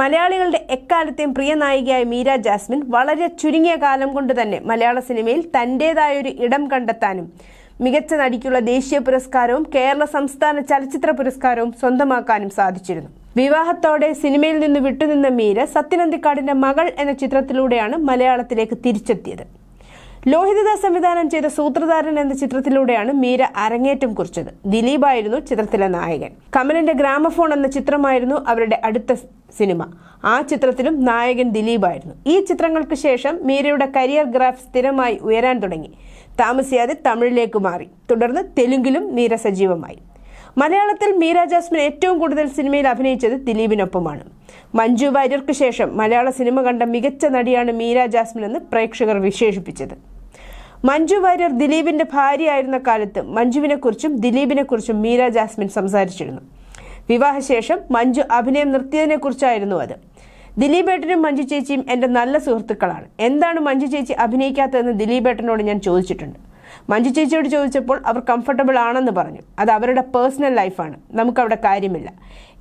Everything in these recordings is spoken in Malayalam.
മലയാളികളുടെ എക്കാലത്തെയും പ്രിയ നായികയായ മീര ജാസ്മിൻ വളരെ ചുരുങ്ങിയ കാലം കൊണ്ട് തന്നെ മലയാള സിനിമയിൽ തന്റേതായൊരു ഇടം കണ്ടെത്താനും മികച്ച നടിക്കുള്ള ദേശീയ പുരസ്കാരവും കേരള സംസ്ഥാന ചലച്ചിത്ര പുരസ്കാരവും സ്വന്തമാക്കാനും സാധിച്ചിരുന്നു. വിവാഹത്തോടെ സിനിമയിൽ നിന്ന് വിട്ടുനിന്ന മീര സത്യനന്ദിക്കാടിന്റെ മകൾ എന്ന ചിത്രത്തിലൂടെയാണ് മലയാളത്തിലേക്ക് തിരിച്ചെത്തിയത്. ലോഹിതദാസ് സംവിധാനം ചെയ്ത സൂത്രധാരൻ എന്ന ചിത്രത്തിലൂടെയാണ് മീര അരങ്ങേറ്റം കുറിച്ചത്. ദിലീപായിരുന്നു ചിത്രത്തിലെ നായകൻ. കമലിന്റെ ഗ്രാമഫോൺ എന്ന ചിത്രമായിരുന്നു അവരുടെ അടുത്ത സിനിമ. ആ ചിത്രത്തിലും നായകൻ ദിലീപായിരുന്നു. ഈ ചിത്രങ്ങൾക്ക് ശേഷം മീരയുടെ കരിയർ ഗ്രാഫ് സ്ഥിരമായി ഉയരാൻ തുടങ്ങി. താമസിയാതെ തമിഴിലേക്ക് മാറി. തുടർന്ന് തെലുങ്കിലും മീര സജീവമായി. മലയാളത്തിൽ മീര ജാസ്മിൻ ഏറ്റവും കൂടുതൽ സിനിമയിൽ അഭിനയിച്ചത് ദിലീപിനൊപ്പമാണ്. മഞ്ജു വാര്യർക്ക് ശേഷം മലയാള സിനിമ കണ്ട മികച്ച നടിയാണ് മീര ജാസ്മിൻ എന്ന് പ്രേക്ഷകർ വിശേഷിപ്പിച്ചത്. മഞ്ജു വാര്യർ ദിലീപിന്റെ ഭാര്യയായിരുന്ന കാലത്ത് മഞ്ജുവിനെ കുറിച്ചും ദിലീപിനെ കുറിച്ചും മീര ജാസ്മിൻ സംസാരിച്ചിരുന്നു. വിവാഹശേഷം മഞ്ജു അഭിനയം നിർത്തിയതിനെ കുറിച്ചായിരുന്നു അത്. ദിലീപേട്ടനും മഞ്ജു ചേച്ചിയും എന്റെ നല്ല സുഹൃത്തുക്കളാണ്. എന്താണ് മഞ്ജു ചേച്ചി അഭിനയിക്കാത്തതെന്ന് ദിലീപേട്ടനോട് ഞാൻ ചോദിച്ചിട്ടുണ്ട്. മഞ്ജു ചേച്ചിയോട് ചോദിച്ചപ്പോൾ അവർ കംഫർട്ടബിൾ ആണെന്ന് പറഞ്ഞു. അത് അവരുടെ പേഴ്സണൽ ലൈഫാണ് നമുക്കവിടെ കാര്യമില്ല.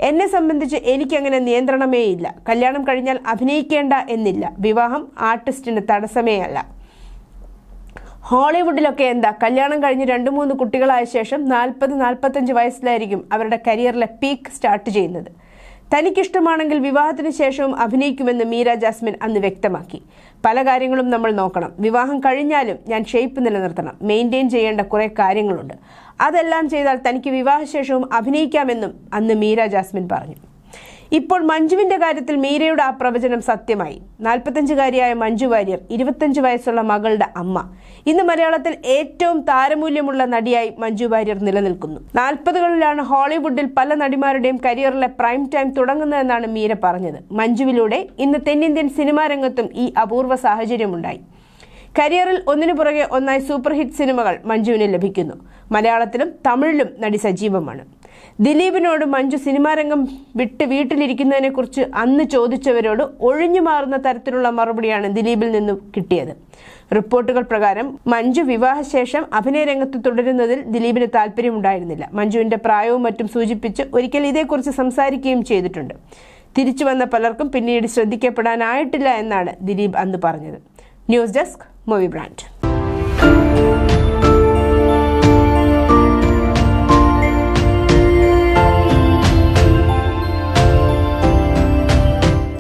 എന്നെ സംബന്ധിച്ച് എനിക്കങ്ങനെ നിയന്ത്രണമേ ഇല്ല കല്യാണം കഴിഞ്ഞാൽ അഭിനയിക്കേണ്ട എന്നില്ല. വിവാഹം ആർട്ടിസ്റ്റിന് തടസ്സമേ അല്ല ഹോളിവുഡിലൊക്കെ എന്താ കല്യാണം കഴിഞ്ഞ് രണ്ട് മൂന്ന് കുട്ടികളായ ശേഷം നാൽപ്പത് നാൽപ്പത്തഞ്ച് വയസ്സിലായിരിക്കും അവരുടെ കരിയറിലെ പീക്ക് സ്റ്റാർട്ട് ചെയ്യുന്നത്. തനിക്കിഷ്ടമാണെങ്കിൽ വിവാഹത്തിന് ശേഷവും അഭിനയിക്കുമെന്ന് മീര ജാസ്മിൻ അന്ന് വ്യക്തമാക്കി. പല കാര്യങ്ങളും നമ്മൾ നോക്കണം. വിവാഹം കഴിഞ്ഞാലും ഞാൻ ഷേപ്പ് നിലനിർത്തണം. മെയിന്റെയിൻ ചെയ്യേണ്ട കുറേ കാര്യങ്ങളുണ്ട്. അതെല്ലാം ചെയ്താൽ തനിക്ക് വിവാഹശേഷവും അഭിനയിക്കാമെന്നും അന്ന് മീര ജാസ്മിൻ പറഞ്ഞു. ഇപ്പോൾ മഞ്ജുവിന്റെ കാര്യത്തിൽ മീരയുടെ ആ പ്രവചനം സത്യമായി. നാൽപ്പത്തഞ്ചുകാരിയായ മഞ്ജു വാര്യർ ഇരുപത്തഞ്ച് വയസ്സുള്ള മകളുടെ അമ്മ. ഇന്ന് മലയാളത്തിൽ ഏറ്റവും താരമൂല്യമുള്ള നടിയായി മഞ്ജു വാര്യർ നിലനിൽക്കുന്നു. നാൽപ്പതുകളിലാണ് ഹോളിവുഡിൽ പല നടിമാരുടെയും കരിയറിലെ പ്രൈം ടൈം തുടങ്ങുന്നതെന്നാണ് മീര പറഞ്ഞത്. മഞ്ജുവിലൂടെ ഇന്ന് തെന്നിന്ത്യൻ സിനിമാ രംഗത്തും ഈ അപൂർവ സാഹചര്യമുണ്ടായി. കരിയറിൽ ഒന്നിനു പുറകെ ഒന്നായി സൂപ്പർ ഹിറ്റ് സിനിമകൾ മഞ്ജുവിന് ലഭിക്കുന്നു. മലയാളത്തിലും തമിഴിലും നടി സജീവമാണ്. ദിലീപിനോട് മഞ്ജു സിനിമാ രംഗം വിട്ട് വീട്ടിലിരിക്കുന്നതിനെക്കുറിച്ച് അന്ന് ചോദിച്ചവരോട് ഒഴിഞ്ഞു മാറുന്ന തരത്തിലുള്ള മറുപടിയാണ് ദിലീപിൽ നിന്നും കിട്ടിയത്. റിപ്പോർട്ടുകൾ പ്രകാരം മഞ്ജു വിവാഹശേഷം അഭിനയ രംഗത്ത് തുടരുന്നതിൽ ദിലീപിന് താല്പര്യമുണ്ടായിരുന്നില്ല. മഞ്ജുവിന്റെ പ്രായവും മറ്റും സൂചിപ്പിച്ച് ഒരിക്കൽ ഇതേക്കുറിച്ച് സംസാരിക്കുകയും ചെയ്തിട്ടുണ്ട്. തിരിച്ചു വന്ന പലർക്കും പിന്നീട് ശ്രദ്ധിക്കപ്പെടാനായിട്ടില്ല എന്നാണ് ദിലീപ് അന്ന് പറഞ്ഞത്. News desk movie brand